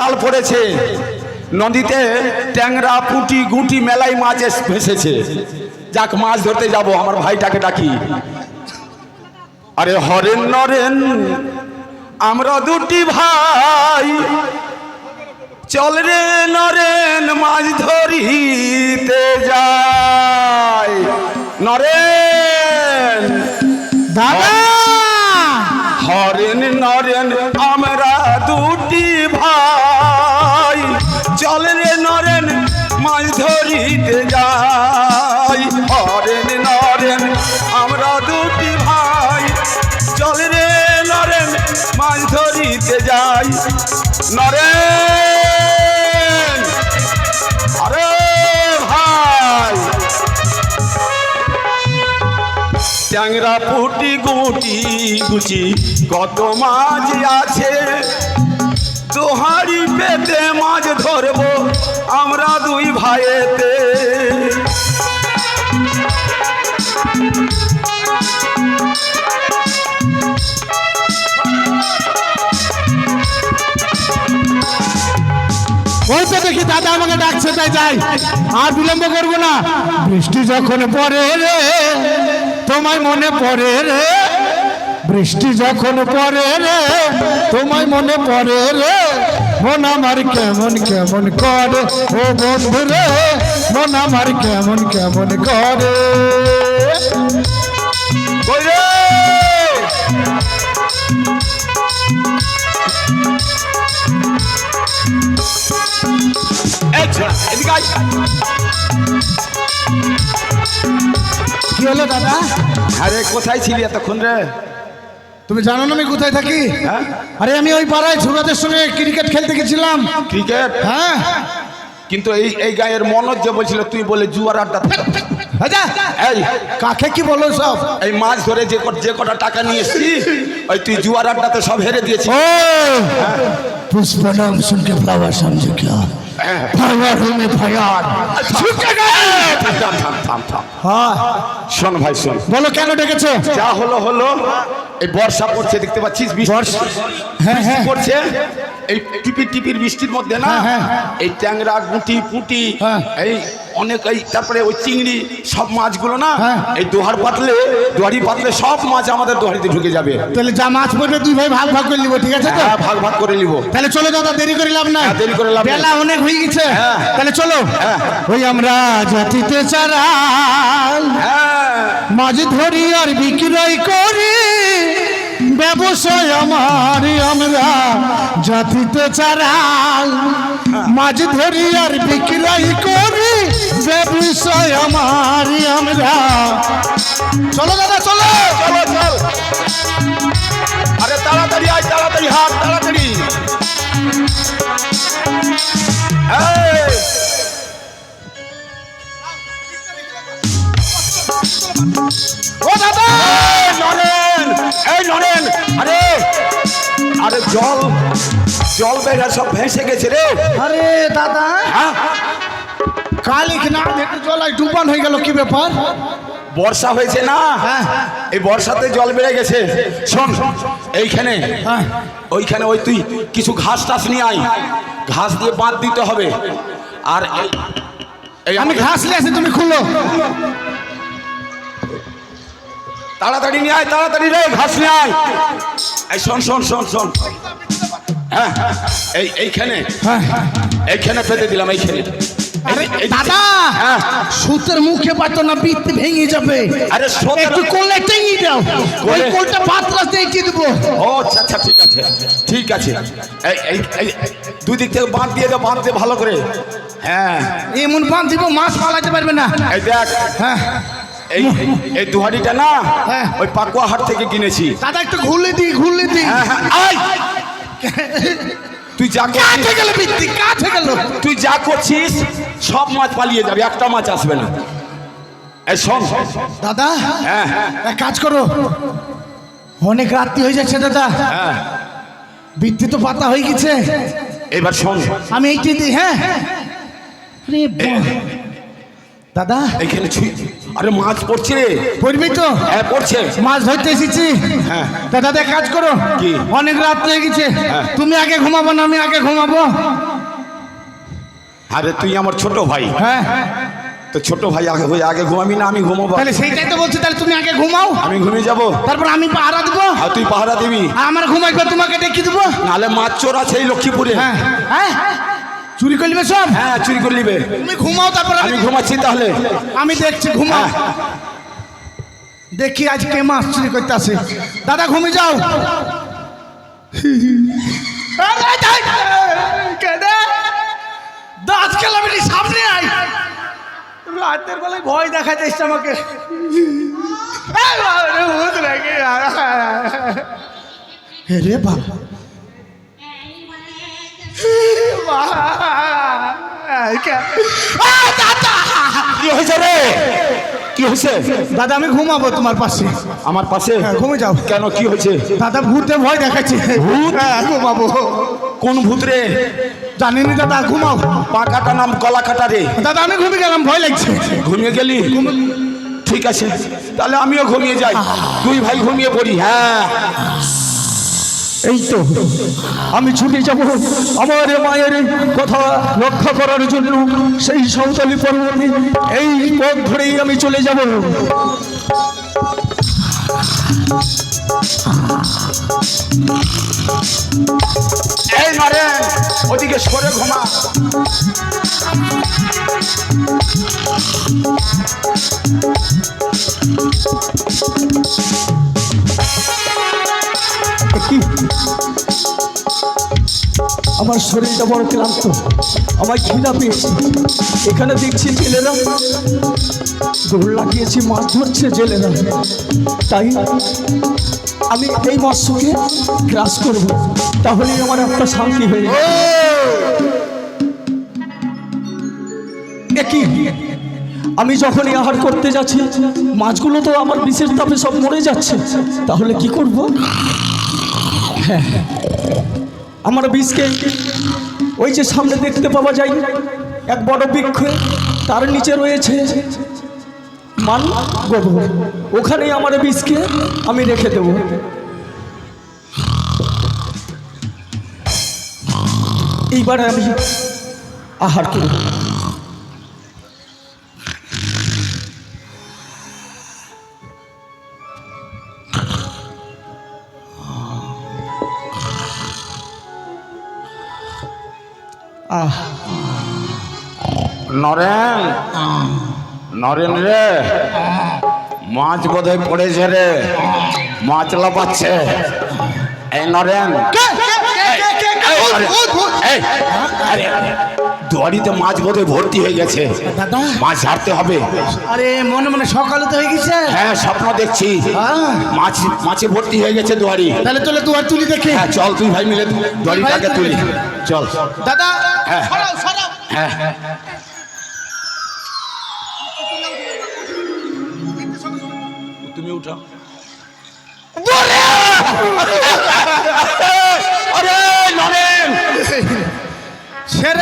বর্ষাকাল পড়েছে। নদীতে ট্যাংরা, পুঁটি, গুটি, মেলাই মাছ ভেসেছে। যাক, মাছ ধরতে যাব, আমার ভাইটাকে ডাকি। আরে হরেন নরেন, আমরা দুটি ভাই। চল রে নরেন, মাছ ধরিতে যায় নরেন! দাদা! চল রে নরেন, মাছ ধরিতে যাই। হরেন নরেন, আমরা দুটি ভাই। চল রে নরেন, মাছ ধরিতে যাই। নরেন, আরে ভাই। ট্যাংরা পুটি গুটি গুচি, কত মাছ আছে। দোহারি পেতে মাছ ধরবো আমরা দুই ভাইয়েতে। ওই তো দেখি দাদা আমাকে ডাকছে, তাই যাই। আর বিলম্ব করব না। বৃষ্টি যখন পড়ে রে, তোমায় মনে পড়ে রে। বৃষ্টি যখন পড়ে রে তোমায় মনে পড়ে রে মন আমার কেমন কেমন করে? ও বন্ধু রে মন আমার কেমন কেমন করে। কি হলো দাদা? আরে কোথায় ছিলি এতক্ষণ রে? তুমি জানো না আমি কোথায় থাকি? হ্যাঁ? আরে আমি ওই পাড়ায় সুরাতের সঙ্গে ক্রিকেট খেলতে গেছিলাম। ক্রিকেট হ্যাঁ। কিন্তু এই এই গায়ের মনোজ যে বলছিল তুই বলে জুয়ার আড্ডা আচ্ছা, এই কাকে কি বলো সব? এই মাছ ধরে যে যে কটা টাকা নিয়ে এসছি ওই তুই জুয়ার আড্ডাতে সব হেরে দিয়েছিস। পুষ্পনাম শুনকে ফ্লাওয়ার সমঝে থাম থাম। হ্যাঁ। শোন ভাই শোন। বলো কেন ডেকেছো? যা হলো হলো। এই বর্ষা পড়ছে দেখতে পাচ্ছিস বৃষ্টি হ্যাঁ হ্যাঁ পড়ছে এই টিপির টিপির বৃষ্টির মধ্যে না হ্যাঁ। এই ট্যাংরা গুটি পুটি হ্যাঁ। এই অনেক এই তারপরে ওই চিংড়ি সব মাছগুলো না হ্যাঁ। এই দোহার পাতলে দোহারি পাতলে সব মাছ আমাদের দোহারিতে ঢুকে যাবে তাহলে যা মাছ পড়বে দুই ভাই ভাগ ভাগ করে নিবো ঠিক আছে তো হ্যাঁ ভাগ ভাগ করে নিব তাহলে চলো দাদা দেরি করে লাভ নাই হ্যাঁ, দেরি করে লাভ। বেলা অনেক হয়ে গেছে হ্যাঁ। তাহলে চলো হ্যাঁ। ওই আমরা জাতিতে চারাল হ্যাঁ মাছ ধরি আর বিক্রয় করি ব্যবসায় আমার আমরা জাতিতে চারাল মাঝ ধরি আর বিক্রয় করি, ব্যবসায় আমার আমরা। চলো দাদা, চলো। চলো, চল। আরে তাড়াতাড়ি আয়, তাড়াতাড়ি হাত জল জল বেড়া সব ভেসে গেছে রে। আরে দাদা হ্যাঁ? কালি না দেখে জলায় ডুবান হয়ে গেল কি ব্যাপার? বর্ষা হয়েছে না? হ্যাঁ। এই বর্ষাতে জল বেড়ে গেছে। শোন এইখানে হ্যাঁ। ওইখানে ওই তুই কিছু ঘাস টাস নিয়ে আয়। ঘাস দিয়ে বাঁধ দিতে হবে। আর এই- আমি ঘাস নিয়ে আসি তুমি খুলো। তাড়াতাড়ি নিয়ে আয় তাড়াতাড়ি রে ঘাস নিয়ে আয়। এই শোন শোন শোন শোন। হ্যাঁ এই এইখানে। হ্যাঁ। এইখানে পেতে দিলাম এইখানে। আরে এই- এই- দাদা! হ্যাঁ। সুতের মুখে পাতো না ভেঙে যাবে। আরে সোতের- একটু কোলে টেঙ্গি দাও। ওই কোলে? কোলটা পাতলা দিয়ে দেবো। ও আচ্ছা আচ্ছা ঠিক আছে। ঠিক আছে। এই দুই দিক থেকে বাঁধ দিয়ে দাও বাঁধ দিয়ে ভালো করে। হ্যাঁ। এমন বাঁধ দিব মাছ পালাতে পারবে না। এই দেখ। হ্যাঁ। এই এই দুহারিটা না হ্যাঁ। ওই পাকুয়া হাট থেকে কিনেছি। দাদা একটু ঘুরলে দি ঘুরলে দি হ্যাঁ হ্যাঁ আয়! তুই যা কাছে গেল বৃত্তি কাছে গেল। তুই যা করছিস সব মাছ পালিয়ে যাবে একটা মাছ আসবে না। এই শোন। দাদা হ্যাঁ এক কাজ করো। অনেক রাত্রি হয়ে যাচ্ছে দাদা। হ্যাঁ। বৃত্তি তো পাতা হয়ে গেছে। এবার শোন। আমি এইটি দিই হ্যাঁ। দাদা। এখানে ছুঁই আরে মাছ পড়ছে রে। পড়বি তো? হ্যাঁ পড়ছে। মাছ ধরতে এসেছি। হ্যাঁ। তা দাদা এক কাজ করো। কি? অনেক রাত হয়ে গেছে। হ্যাঁ। তুমি আগে ঘুমাবো না আমি আগে ঘুমাবো। আরে তুই আমার ছোট ভাই। হ্যাঁ। তো ছোট ভাই আগে হয়ে আগে ঘুমাবি না আমি ঘুমাবো। তাহলে সেইটাই তো বলছি তাহলে তুমি আগে ঘুমাও। আমি ঘুমিয়ে যাব। তারপর আমি পাহারা দেবো। আর তুই পাহারা দিবি। আমার ঘুমাই করে তোমাকে ডেকে দেবো। নাহলে মাছ চোর আছে এই লক্ষ্মীপুরে। হ্যাঁ। হ্যাঁ। চুরি করবে সব? হ্যাঁ চুরি করে নিবে। তুমি ঘুমাও তারপর আমি ঘুমাচ্ছি তাহলে। আমি দেখছি ঘুমাও। হ্যাঁ। দেখি আজ কে মাছ চুরি করতে আসে। দাদা ঘুমিয়ে যাও? দাঁত কেলামিনি সামনে আয় রাতের বেলায় ভয় দেখা যাচ্ছে আমাকে। রে, বাবা। কি হয়েছে রে? কি হয়েছে? দাদা আমি ঘুমাবো তোমার পাশে। আমার পাশে? হ্যাঁ, ঘুমে যাও। কেন কি হয়েছে? দাদা ভূতে ভয় দেখাচ্ছে। ভূত? হ্যাঁ, ঘুমাবো। কোন ভূত রে? জানিনি দাদা ঘুমাও। পাকাটা নাম গলা কাটা রে। দাদা আমি ঘুমিয়ে গেলাম ভয় লাগছে। ঘুমিয়ে গেলি? ঠিক আছে তাহলে আমিও ঘুমিয়ে যাই। দুই ভাই ঘুমিয়ে পড়ি হ্যাঁ। এই তো আমি ছুটে যাব। আমার মায়ের কথা রক্ষা করার জন্য, সেই সাঁওতালি পর্বতে এই পথ ধরেই আমি চলে যাব। এই মারে, ওদিকে সরে ঘুমা। কি আমার শরীরটা বড় ক্লান্ত, আমার খিদা পেয়েছে। এখানে দেখছি জেলেরা দৌড় লাগিয়েছি, মাছ ধরছে জেলেরা। তাই আমি এই মৎস্যকে গ্রাস করব, তাহলেই আমার একটা শান্তি হয়ে যাবে। এ কি আমি যখন আহার করতে যাচ্ছি, মাছগুলো তো আমার বিশেষ তাপে সব মরে যাচ্ছে, তাহলে কি করব? আমার বিষকে ওই যে সামনে দেখতে পাওয়া যায়, এক বড় বৃক্ষ, তার নিচে রয়েছে মান গোবর। ওখানেই আমার বিষকে আমি রেখে দেব। এইবারে আমি আহার করব। আহ। নরেন? নরেন রে। মাছ বোধহয় পড়েছে রে। মাছ লাপাচ্ছে এই নরেন। দুয়ারিতে মাছ বোধহয় ভর্তি হয়ে গেছে। মাছ ছাড়তে হবে। আরে মনে মনে সকালে তো হয়ে গেছে। হ্যাঁ স্বপ্ন দেখছি। হ্যাঁ। মাছ মাছে ভর্তি হয়ে গেছে দুয়ারি। তাহলে চলে আর তুলি দেখে। হ্যাঁ চল তুই ভাই মিলে দুয়ারিটাকে তুলি। চল। দাদা। সরাও, সরাও। হ্যাঁ তুমি উঠাও। আরে নরেন!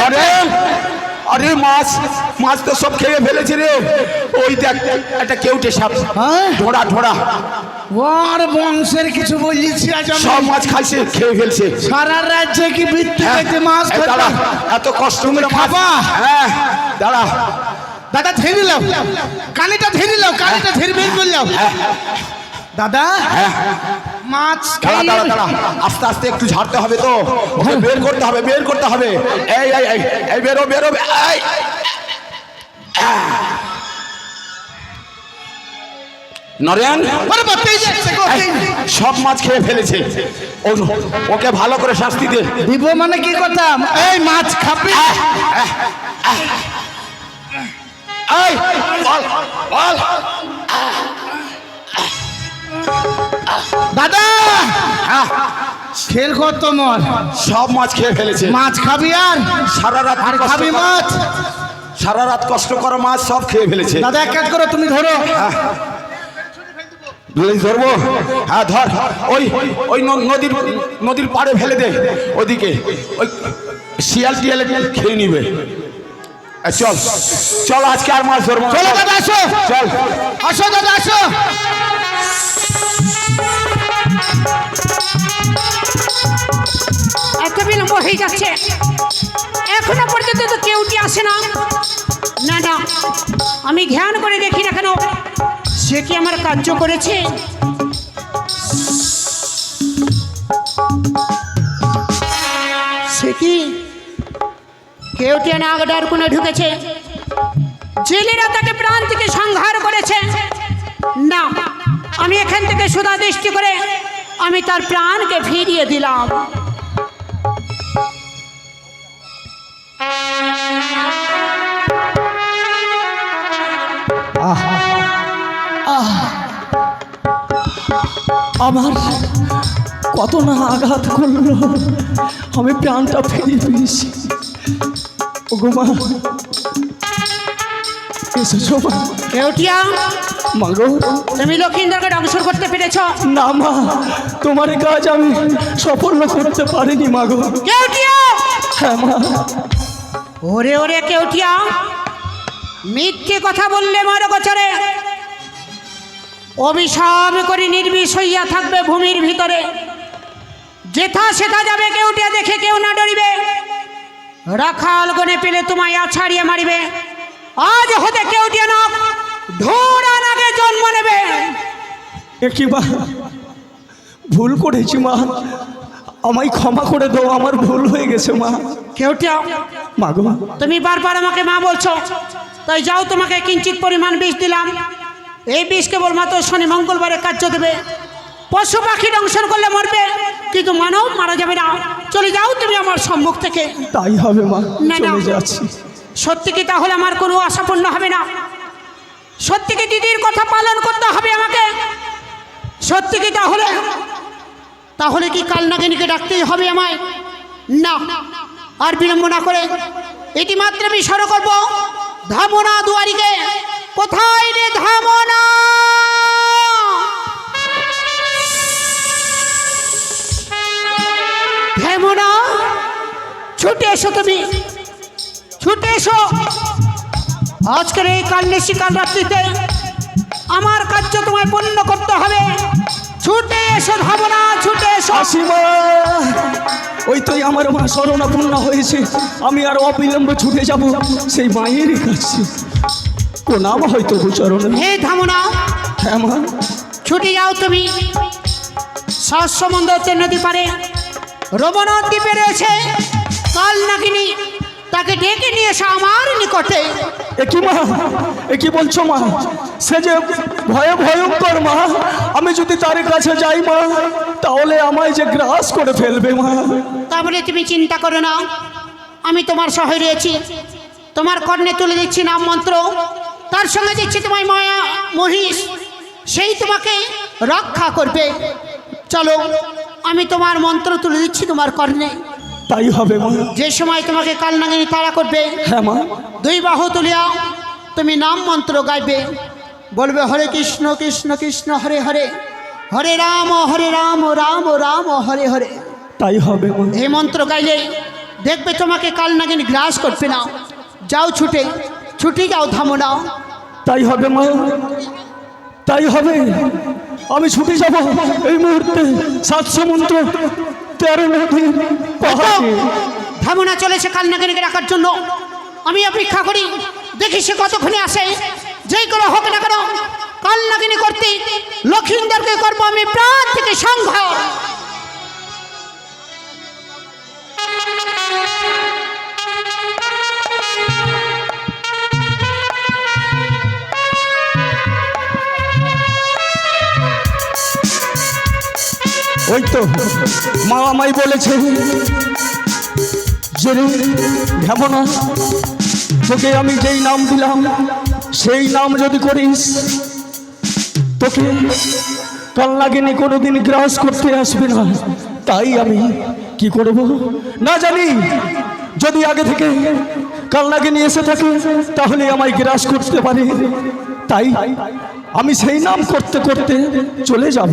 নরেন! আরে মাছ মাছ তো সব খেয়ে ফেলেছে রে। ওই দেখ একটা কেউটে সাপ। হ্যাঁ? ঢোড়া ঢোড়া ওর বংশের কিছু বলিছি আজ সব মাছ খাইছে খেয়ে ফেলছে। সারা রাজ্যে কি বৃত্তি হ্যাঁ, মাছ দাঁড়া, এত কষ্ট করে খাবা? হ্যাঁ দাঁড়া। দাদা ধরে লাও কানিটা ধরে লাও কানিটা ধরে বের করে লাও দাদা হ্যাঁ। মাছ দাঁড়া দাঁড়া দাঁড়া। আস্তে আস্তে একটু ঝাড়তে হবে তো। ওকে বের করতে হবে বের করতে হবে। এই এই এই এই বেরো বেরো এই। নরেন? সব মাছ খেয়ে ফেলেছে। ওকে ভালো করে শাস্তি দে। দিব মানে কি কথা? এই মাছ খাবি? দাদা! খেল কর তোমার সব মাছ খেয়ে ফেলেছে। মাছ খাবি আর? সারা রাত আর খাবি মাছ? সারা রাত কষ্ট করা মাছ সব খেয়ে ফেলেছে। দাদা এক কাজ করো তুমি ধরো। ধরে ধরবো? হ্যাঁ ধর। ওই ওই নদীর নদীর পাড়ে ফেলে দে। ওদিকে ওই শিয়াল টিয়ালে খেয়ে নিবে। চল চল আজকে আর মাছ ধরবো। চলো দাদা আসো। চল। আসো দাদা আসো। এত বিলম্ব হয়ে যাচ্ছে। এখনও পর্যন্ত তো কেউটি আসে না। না না আমি ধ্যান করে দেখি না কেন। সে কি আমার কার্য করেছে? সে কি? কেউ কেউটি নাগডার কোণে ঢুকেছে। জেলেরা তাকে প্রাণ থেকে সংহার করেছে। না, আমি এখান থেকে সুদা দৃষ্টি করে আমি তার প্রাণকে ফিরিয়ে দিলাম। আমার কত না আঘাত করল। আমি প্রাণটা ফিরিয়ে পেয়েছি ওগো মা এসেছ মা কেউটিয়া মাগো তুমি লক্ষিন্দরকে ধ্বংস করতে পেরেছ না মা তোমার কাজ আমি সফল করতে পারিনি মাগো কেউটিয়া হ্যাঁ মা। ওরে ওরে কেউটিয়া মিথ্যে কথা বললে মারো গোচরে অভিশাপ করে নির্বিষ হইয়া থাকবে ভূমির ভিতরে। যেথা সেথা যাবে কেউ কেউটিয়া দেখে কেউ না ডরিবে। রাখাল গনে পেলে তোমায় আছাড়িয়ে মারিবে। আজ হতে কেউ কেউটিয়া না ঢোড়ার আগে জন্ম নেবে। এ কি মা ভুল করেছি মা। আমায় ক্ষমা করে দাও আমার ভুল হয়ে গেছে মা। কেউটিয়া মাগো তুমি বারবার আমাকে মা বলছো। তাই যাও তোমাকে কিঞ্চিত পরিমাণ বিষ দিলাম। এই বিষ কেবলমাত্র শনি মঙ্গলবারে কার্য দেবে। পশু পাখি দংশন করলে মরবে কিন্তু মানব মারা যাবে না। চলে যাও তুমি আমার সম্মুখ থেকে। তাই হবে মা না, না। চলে যাচ্ছি। সত্যি কি তাহলে আমার কোনো আশাপূর্ণ হবে না? সত্যি কি দিদির কথা পালন করতে হবে আমাকে? সত্যি কি তাহলে? তাহলে কি কালনাগিনীকে ডাকতেই হবে আমায়? না আর বিলম্ব না করে। ইতিমাত্র আমি স্মরণ করব। ধামনা দুয়ারিকে। কোথায় আজকের এই কাল নিশি কাল রাত্রিতে আমার কার্য তোমায় পূর্ণ করতে হবে। ছুটে এসো ভাবনা ছুটে এসো। ওই তোই আমার মা শরণাপূর্ণ হয়েছে। আমি আর অবিলম্বে ছুটে যাব সেই মায়েরই কাছে। নাম হয়তো গোচরণে হে ধামনা হ্যাঁ মা। ছুটে যাও তুমি। সমুদ্র নদী পারে রবনাথ দ্বীপে রয়েছে কাল নাগিনী তাকে ডেকে নিয়ে এসো আমার নিকটে। এ কি মা? এ কি বলছো মা? সে যে ভয়ে ভয়ঙ্কর মা আমি যদি তার কাছে যাই মা তাহলে আমায় যে গ্রাস করে ফেলবে মা। তারপরে তুমি চিন্তা করো না আমি তোমার সহায় রয়েছি। তোমার কর্ণে তুলে দিচ্ছি নাম মন্ত্র। তার সঙ্গে দিচ্ছি তোমার মায়া মহিষ। সেই তোমাকে রক্ষা করবে। চলো আমি তোমার মন্ত্র তুলে দিচ্ছি তোমার কর্ণে। তাই হবে মা। যে সময় তোমাকে কালনাগিনী তাড়া করবে হ্যাঁ মা। দুই বাহু তুলিয়া তুমি নাম মন্ত্র গাইবে। বলবে হরে কৃষ্ণ কৃষ্ণ কৃষ্ণ হরে হরে। হরে রাম হরে রাম রাম রাম হরে হরে। তাই হবে এই মন্ত্র গাইলে দেখবে তোমাকে কাল নাগিন গ্রাস করবে না। যাও ছুটে ছুটি যাও থামো না। তাই হবে মা। তাই হবে। আমি ছুটে যাব এই মুহূর্তে সাত সমুদ্র তেরো নদী থামো চলেছে কাল রাখার জন্য। আমি অপেক্ষা করি, দেখি সে কতক্ষণে আসে। যেই কোনো হোক না কেন কাল করতে লক্ষ্মীন্দরকে করব আমি প্রাণ থেকে সংঘার ওই তো মা আমায় বলেছে যে রে না। তোকে আমি যেই নাম দিলাম, সেই নাম যদি করিস, তোকে কাল লাগেনি কোনোদিন গ্রাস করতে আসবে না। তাই আমি কি করব? না জানি। যদি আগে থেকে কাল লাগেনি এসে থাকে, তাহলে আমায় গ্রাস করতে পারে। তাই আমি সেই নাম করতে করতে চলে যাব।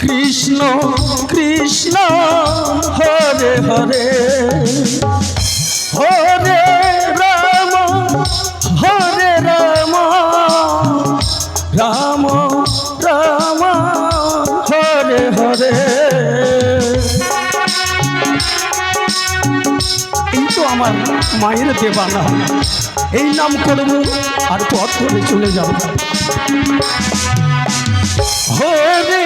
কৃষ্ণ কৃষ্ণ, হরে হরে। হরে রাম হরে রাম রাম রাম, হরে হরে। এই তো আমার মায়ের দেবানা। এই নাম করব আর পথ করে চলে যাব। হরে